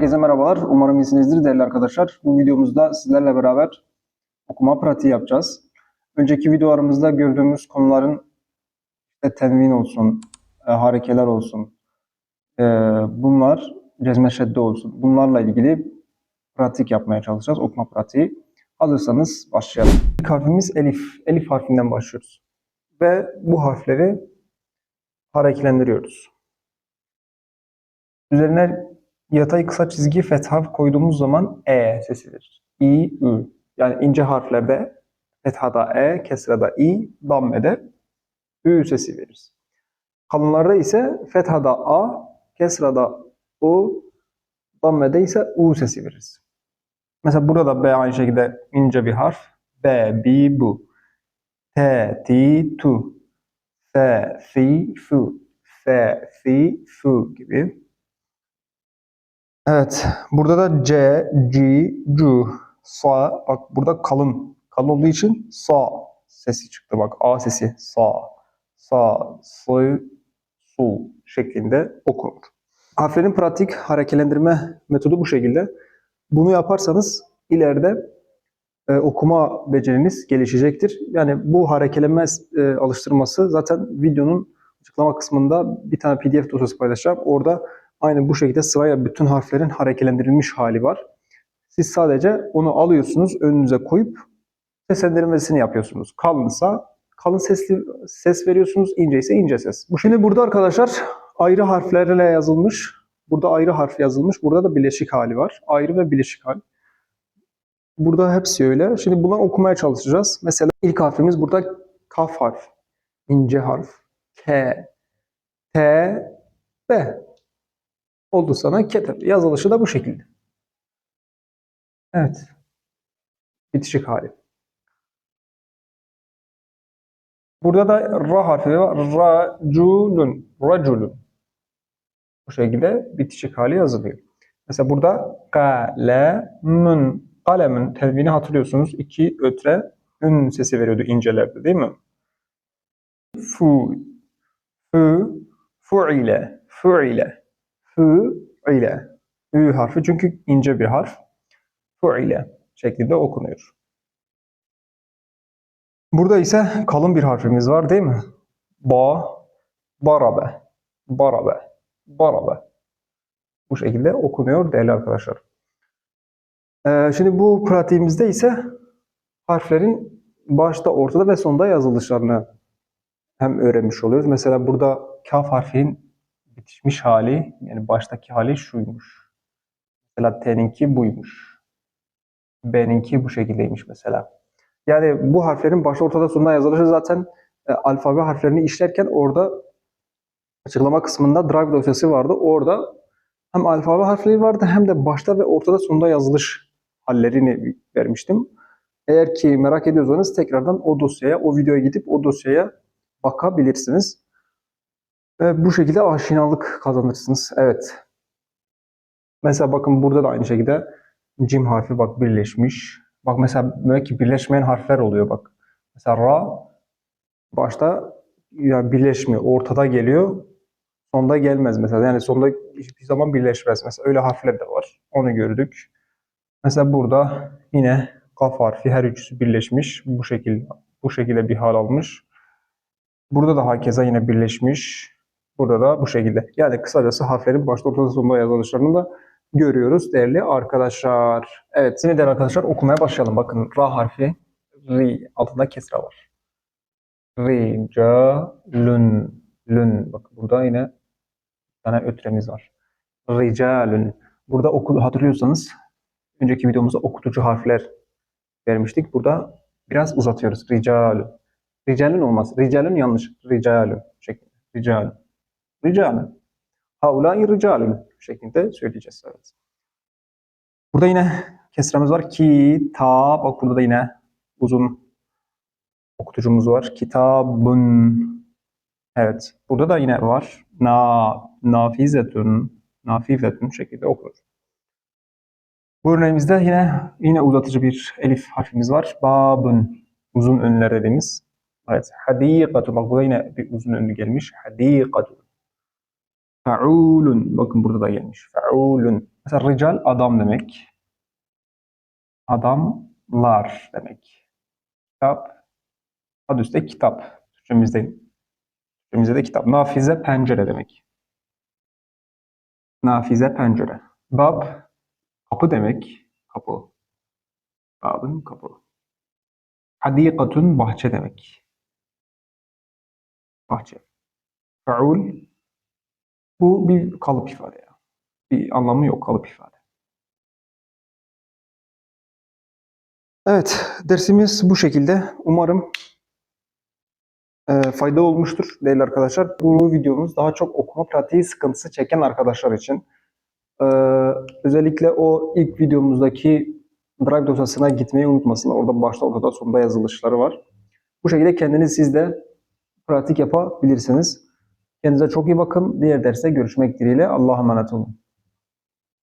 Herkese merhabalar. Umarım iyisinizdir değerli arkadaşlar. Bu videomuzda sizlerle beraber okuma pratiği yapacağız. Önceki videolarımızda gördüğümüz konuların işte tenvin olsun, e, harekeler olsun, e, bunlar cezme şedde olsun. Bunlarla ilgili pratik yapmaya çalışacağız. Okuma pratiği. Hazırsanız başlayalım. İlk harfimiz Elif. Elif harfinden başlıyoruz. Ve bu harfleri hareketlendiriyoruz. Üzerine yatay kısa çizgi fetha koyduğumuz zaman E sesi verir. İ, Ü. Yani ince harflerde fethada E, kesrada İ, dammede Ü sesi veririz. Kalınlarda ise fethada A, kesrada U, dammede ise U sesi veririz. Mesela burada B aynı şekilde ince bir harf. B, B, bu. T, T, tu. F, fi, fu. F, fi, fu gibi. Evet. Burada da C, G, cu. Sa. Bak burada kalın. Kalın olduğu için sa sesi çıktı. Bak A sesi. Sa. Sa, sı, su şeklinde okunur. Harflerin pratik hareketlendirme metodu bu şekilde. Bunu yaparsanız ileride e, okuma beceriniz gelişecektir. Yani bu hareketlenme e, alıştırması zaten videonun açıklama kısmında bir tane pdf dosyası paylaşacağım. Orada aynı bu şekilde sıraya bütün harflerin hareketlendirilmiş hali var. Siz sadece onu alıyorsunuz, önünüze koyup seslendirmesini yapıyorsunuz. Kalınsa kalın sesli ses veriyorsunuz, ince ise ince ses. Bu şimdi burada arkadaşlar ayrı harflerle yazılmış. Burada ayrı harf yazılmış. Burada da bileşik hali var. Ayrı ve bileşik hal. Burada hepsi öyle. Şimdi bunları okumaya çalışacağız. Mesela ilk harfimiz burada kaf harf. ince harf. K, T, B. Oldu sana ketep. Yazılışı da bu şekilde. Evet. Bitişik hali. Burada da ra harfi var. Raculun. Raculun. Bu şekilde bitişik hali yazılıyor. Mesela burada kalemun. Kalemin tenvini hatırlıyorsunuz. İki ötre ün sesi veriyordu incelerde değil mi? Fu, fu, fuile, fuile, fu ile. Ü harfi çünkü ince bir harf. Fuile şeklinde okunuyor. Burada ise kalın bir harfimiz var değil mi? Ba, barabe, barabe, barabe. Bu şekilde okunuyor değerli arkadaşlar. Ee, şimdi bu pratiğimizde ise harflerin başta, ortada ve sonda yazılışlarını hem öğrenmiş oluyoruz. Mesela burada kaf harfinin bitişmiş hali, yani baştaki hali şuymuş. Mesela T'ninki buymuş. B'ninki bu şekildeymiş mesela. Yani bu harflerin başta, ortada, sonunda yazılışı zaten e, alfabe harflerini işlerken orada açıklama kısmında drive dosyası vardı. Orada hem alfabe harfleri vardı hem de başta ve ortada sonunda yazılış hallerini vermiştim. Eğer ki merak ediyorsanız tekrardan o dosyaya, o videoya gidip o dosyaya bakabilirsiniz. Ve bu şekilde aşinalık kazanırsınız. Evet. Mesela bakın burada da aynı şekilde cim harfi bak birleşmiş. Bak mesela belki birleşmeyen harfler oluyor bak. Mesela ra başta yani birleşmiyor. Ortada geliyor. Sonda gelmez mesela. Yani sonda hiçbir zaman birleşmez. Mesela öyle harfler de var. Onu gördük. Mesela burada yine kaf harfi her üçüsü birleşmiş. Bu şekilde bu şekilde bir hal almış. Burada da hakeza yine birleşmiş. Burada da bu şekilde. Yani kısacası harflerin başta ortada sonunda yazılışlarını da görüyoruz değerli arkadaşlar. Evet şimdi değerli arkadaşlar okumaya başlayalım. Bakın ra harfi ri altında kesra var. Ricalun lün. Bakın burada yine bir tane ötremiz var. Ricalun. Burada oku, hatırlıyorsanız önceki videomuzda okutucu harfler vermiştik. Burada biraz uzatıyoruz. Ricalun. Ricalun olmaz. Ricalun yanlış. Ricalun şeklinde. Ricalun. Ricalun. Haulâi ricalun şeklinde söyleyeceğiz. Evet. Burada yine kesramız var. Kitap. Bak burada da yine uzun okutucumuz var. Kitabun. Evet. Burada da yine var. Na, nafizetun. Nafifetun şekilde okunur. Bu örneğimizde yine yine uzatıcı bir elif harfimiz var. Babun. Uzun önler dediğimiz. Evet. Hadikatu. Bak burada yine bir uzun önlü gelmiş. Hadikatu. Fe'ulun. Bakın burada da gelmiş. Fe'ulun. Mesela rical adam demek. Adamlar demek. Kitap. Adı üstte kitap. Türkçemizde, Türkçemizde de kitap. Nafize pencere demek. Nafize pencere. Bab kapı demek. Kapı. Babın kapı. Hadikatun bahçe demek. Bahçe. Fe'ul bu bir kalıp ifade ya. Bir anlamı yok kalıp ifade. Evet, dersimiz bu şekilde. Umarım e, faydalı olmuştur değerli arkadaşlar. Bu videomuz daha çok okuma pratiği sıkıntısı çeken arkadaşlar için. E, özellikle o ilk videomuzdaki Drive dosyasına gitmeyi unutmasın. Orada başta, ortada, sonunda yazılışları var. Bu şekilde kendiniz siz de pratik yapabilirsiniz. Kendinize çok iyi bakın. Diğer derste görüşmek dileğiyle. Allah'a emanet olun.